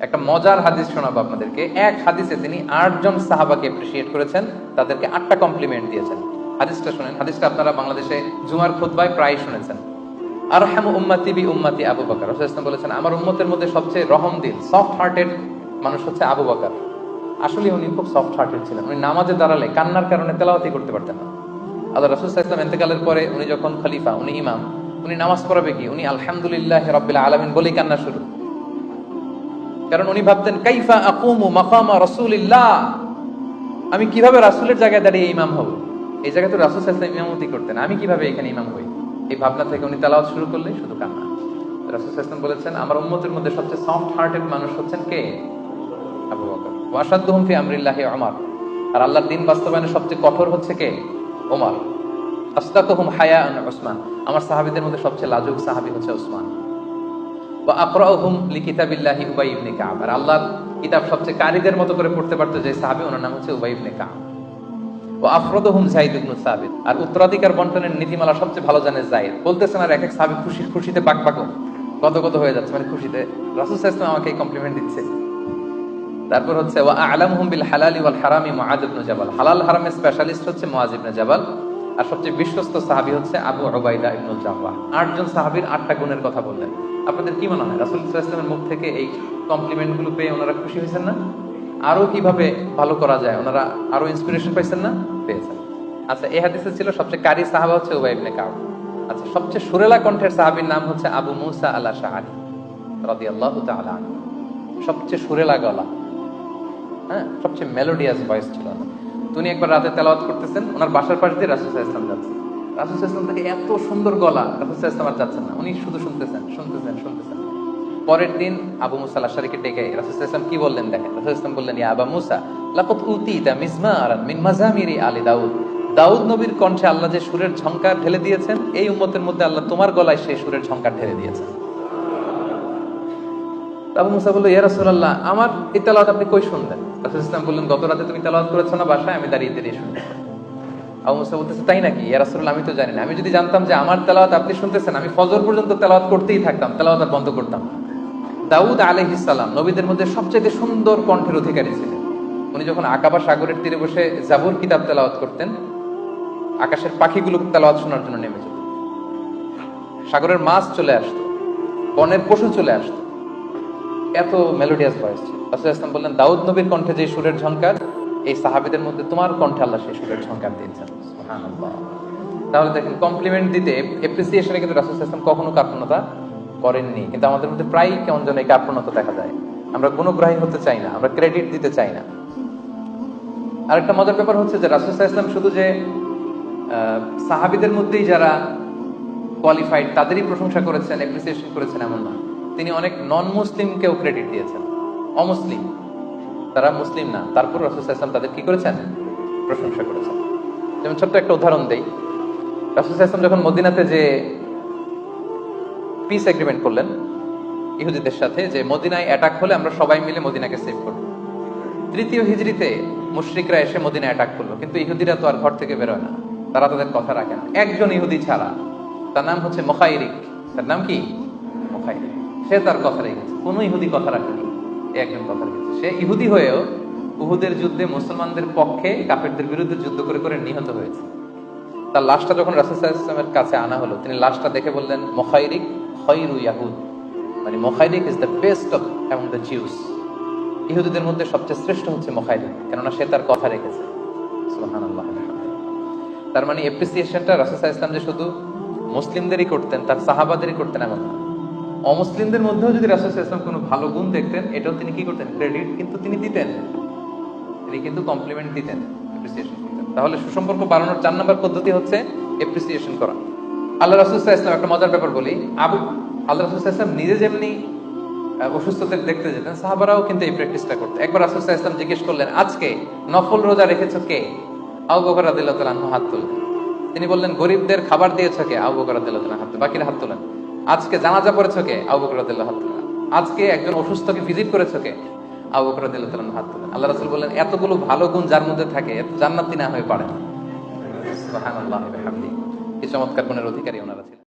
একটা মজার হাদিস শোনাবো আপনাদেরকে। এক হাদিসে তিনি আটজন সাহাবাকে এপ্রিসিয়েট করেছেন, তাদেরকে আটটা কমপ্লিমেন্ট দিয়েছেন। হাদিসটা শুনেন, হাদিসটা আপনারা বাংলাদেশে জুমার খুতবায় প্রায় শুনেছেন। আর হ্যাম উম্মাতি বি উম্মাতি আবু বাকার। রসুল বলেছেন, আমার উম্মতের মধ্যে সবচেয়ে রহম দিল সফট হার্টেড মানুষ হচ্ছে আবু বাকার। আসলে উনি খুব সফট হার্টেড ছিলেন। উনি নামাজে দাঁড়ালে কান্নার কারণে তেলাওয়াতি করতে পারতেন না। আল্লাহ রসুল ইসলাম এতেকালের পরে উনি যখন খলিফা, উনি ইমাম, উনি নামাজ পড়াবে কি? উনি আলহামদুলিল্লাহ রব্বিল আলমিন বলেই কান্না শুরু। কারণ উনি ভাবতেন, কাইফা আকুমু মাকামা রাসূলিল্লাহ? আমি কীভাবে রাসূলের জায়গায় দাঁড়িয়ে ইমাম হব? এই জায়গায় তো রাসূল আলাইহি ইমামতি করতেন। আমি কীভাবে এখানে ইমাম হই? এই ভাবনা থেকে উনি তেলাওয়াত শুরু করলে শুধু কান্না। রাসূল সাল্লাল্লাহু বলেছেন, আমার উম্মতের মধ্যে সবচেয়ে সফট হার্টেড মানুষ হচ্ছেন কে? আবু বকর। ওয়াসাদুহুম ফি আমরিল্লাহি ওমর আর আল্লাহর দিন বাস্তবায়নে সবচেয়ে কঠোর হচ্ছে কে? ওমর আসদাকুহুম হায়াআন উসমান। আমার সাহাবীদের মধ্যে সবচেয়ে লাজুক সাহাবী হচ্ছে উসমান। উবাই ইবনে কাব। আর আল্লাহর কিতাব সবচেয়ে কারীদের মতো করে পড়তে যে ওনার নাম হচ্ছে উবাই ইবনে কাব। সাবিত। আর উত্তরাধিকার বন্টনের নীতিমালা সবচেয়ে ভালো জানে যায়েদ বলতেছেন, আর এক এক সাহাবী খুশি, খুশিতে পাক পাকো কত কত হয়ে যাচ্ছে। মানে খুশিতে। আমাকে কমপ্লিমেন্ট দিচ্ছে। তারপর হচ্ছে, ওয়া আলামহুম বিল হালালি ওয়াল হারামি মুআদ ইবনে জাবাল। হালাল হারামের স্পেশালিস্ট হচ্ছে মুআজ ইবনে জাবাল। আর সবচেয়ে বিশ্বস্ত সাহাবী হচ্ছে আবু উবাইদা ইবনুল জাওয়াহ আটজন সাহাবীর আটটা গুণের কথা বললেন। আপনাদের কি মনে হয়? রাসূল ওয়াসাল্লামের মুখ থেকে এই কমপ্লিমেন্টগুলো পেয়ে ওনারা খুশি হয়েছেন না? আরও কীভাবে ভালো করা যায়? ওনারা আরও ইন্সপিরেশন পাইছেন না? পেয়েছেন। আচ্ছা এই হাদিসে ছিল সবচেয়ে কারি সাহাবা হচ্ছে উবাই ইবনে কাব আচ্ছা সবচেয়ে সুরেলা কণ্ঠের সাহাবীর নাম হচ্ছে আবু মুসা আল আশআরি রাদিয়াল্লাহু তাআলা সবচেয়ে সুরেলা গলা। হ্যাঁ সবচেয়ে মেলোডিয়াস ভয়েস ছিল ওনার। তো একবার রাতে তেলাওয়াত করতেছেন, ওনার বাসার পাশ দিয়ে রাসুল ইসলাম যাচ্ছে। রাসুল ইসলাম থেকে এত সুন্দর গলা, রাসুল ইসলাম আর যাচ্ছেন না। উনি শুধু শুনতেছেন শুনতেছেন শুনতেছেন। পরের দিন আবু মুসা আশারিকে ডেকে রাসুল ইসলাম কি বললেন দেখেন? রাসুল ইসলাম বললেন, ইয়া আবা মুসা লাকাত উতিতা মিজমারান মিন মাজামিরি আলি দাউদ। দাউদ নবীর কণ্ঠে আল্লাহ যে সুরের ঝংকার ঢেলে দিয়েছেন, এই উম্মতের মধ্যে আল্লাহ তোমার গলায় সেই সুরের ঝংকার ঢেলে দিয়েছেন। আবু মুসা বলল, ইয়া রাসূলুল্লাহ, আমার এই তেলাওয়াত আপনি কই শুনলেন? রাসূল ইসলাম বললেন, গত রাতে তুমি তেলাওয়াত করেছ না বাসায়? আমি দাঁড়িয়ে দাঁড়িয়ে শুনতেছি আবু মুসা বলতেছে, তাই নাকি? ইয়া রাসূলুল্লাহ, আমি তো জানি না। আমি যদি জানতাম যে আমার তেলাওয়াত আপনি শুনতেছেন, আমি ফজর পর্যন্ত তেলাওয়াত করতেই থাকতাম, তেলাওয়াত আর বন্ধ করতাম দাউদ আলাইহিস সালাম নবীদের মধ্যে সবচেয়ে সুন্দর কণ্ঠের অধিকারী ছিলেন। উনি যখন আকাবা সাগরের তীরে বসে জাবুর কিতাব তেলাওয়াত করতেন, আকাশের পাখিগুলো তেলাওয়াত শোনার জন্য নেমে যেত। সাগরের মাছ চলে আসতো, বনের পশু চলে আসতো এত মেলোডিয়াস ভয়েস রাসূল ইসলাম বললেন, দাউদ নবীর কণ্ঠে যে সুরের ঝংকার, এই সাহাবিদের মধ্যে তোমার কণ্ঠে আল্লাহ সেই সুরের ঝংকার দিয়েছেন। তাহলে দেখেন কমপ্লিমেন্ট দিতে এপ্রিসিয়েশনে কিন্তু রাসূল ইসলাম কখনো কার্পণতা করেননি। কিন্তু আমাদের মধ্যে প্রায়ই কেমন যেন এই কার্পণতা দেখা যায়। আমরা গুণগ্রাহী হতে চাই না, আমরা ক্রেডিট দিতে চাই না। আরেকটা মজার ব্যাপার হচ্ছে যে রাসূল ইসলাম শুধু যে সাহাবীদের মধ্যেই যারা কোয়ালিফাইড তাদেরই প্রশংসা করেছেন এপ্রিসিয়েশন করেছেন এমন না। তিনি অনেক নন মুসলিমকেও ক্রেডিট দিয়েছেন। অমুসলিম। তারা মুসলিম না। তারপর রাসুল ইসলাম তাদের কি করেছেন? প্রশংসা করেছেন। যেমন ছোট্ট একটা উদাহরণ দেই। রাসুল ইসলাম যখন মদিনাতে যে পিস এগ্রিমেন্ট করলেন, ইহুদিদের সাথে যে মদিনায় অ্যাটাক হলে আমরা সবাই মিলে মদিনাকে সেভ করব। তৃতীয় হিজড়িতে মুশরিকরা এসে মদিনা অ্যাটাক করল। কিন্তু ইহুদিরা তো আর ঘর থেকে বেরোয় না। তারা তাদের কথা রাখে না একজন ইহুদি ছাড়া। তার নাম হচ্ছে মোখাইরিক। তার নাম কি? মোখাইরিক। সে তার কথা রেখেছে। কোন ইহুদি কথা রাখেনি। একজন কথা রেখেছে। সে ইহুদি হয়েও উহুদের যুদ্ধে মুসলমানদের পক্ষে কাফেরদের বিরুদ্ধে যুদ্ধ করে করে নিহত হয়েছে। তার লাশটা যখন রাসুলের কাছে আনা হলো, তিনি লাশটা দেখে বললেন, মোখাইরিক খৈরু ইয়াহুদ। মানে Mukhayriq is the best of among the Jews ইহুদিদের মধ্যে সবচেয়ে শ্রেষ্ঠ হচ্ছে মোখাইরিক, কেননা সে তার কথা রেখেছে। তার মানে এপ্রিসিয়েশনটা রাসুল ইসলাম যে শুধু মুসলিমদেরই করতেন, তার সাহাবাদেরই করতেন এমন না। অমুসলিমদের মধ্যেও যদি রাসুল ইসলাম কোনো ভালো গুণ দেখতেন, এটাও তিনি কি করতেন? ক্রেডিট কিন্তু তিনি দিতেন। তিনি কিন্তু কমপ্লিমেন্ট দিতেন এপ্রিসিয়েশন দিতেন তাহলে সুসম্পর্ক বাড়ানোর চার নম্বর পদ্ধতি হচ্ছে এপ্রিসিয়েশন করা। আল্লাহ রাসুল ইসলাম একটা মজার ব্যাপার বলি। আবু, আল্লাহ রাসুল ইসলাম নিজে যেমনি অসুস্থদের দেখতে যেতেন, সাহাবারাও কিন্তু এই প্র্যাকটিসটা করতেন। একবার রাসুল ইসলাম জিজ্ঞেস করলেন, আজকে নফল রোজা রেখেছ কে? আবু বকর রাদিয়াল্লাহু তাআলা আনহু হাত তুললেন। তিনি বললেন, গরিবদের খাবার দিয়েছ কে? আবু বকর রাদিয়াল্লাহু তাআলা হাত। বাকিরা হাত তোলেন। আজকে জানাজা পড়েছো কে? আবু বকর আজকে একজন অসুস্থকে ভিজিট করেছ কে? আবু বকর রাদিয়াল্লাহু আনহু হাত তোলেন। আল্লাহ রাসূল বললেন, এতগুলো ভালো গুণ যার মধ্যে থাকে, এত জান্নাতি না হয়ে পারে সুবহানাল্লাহি, বিহামদিহি। কি চমৎকার গুণের অধিকারী ওনারা ছিলেন।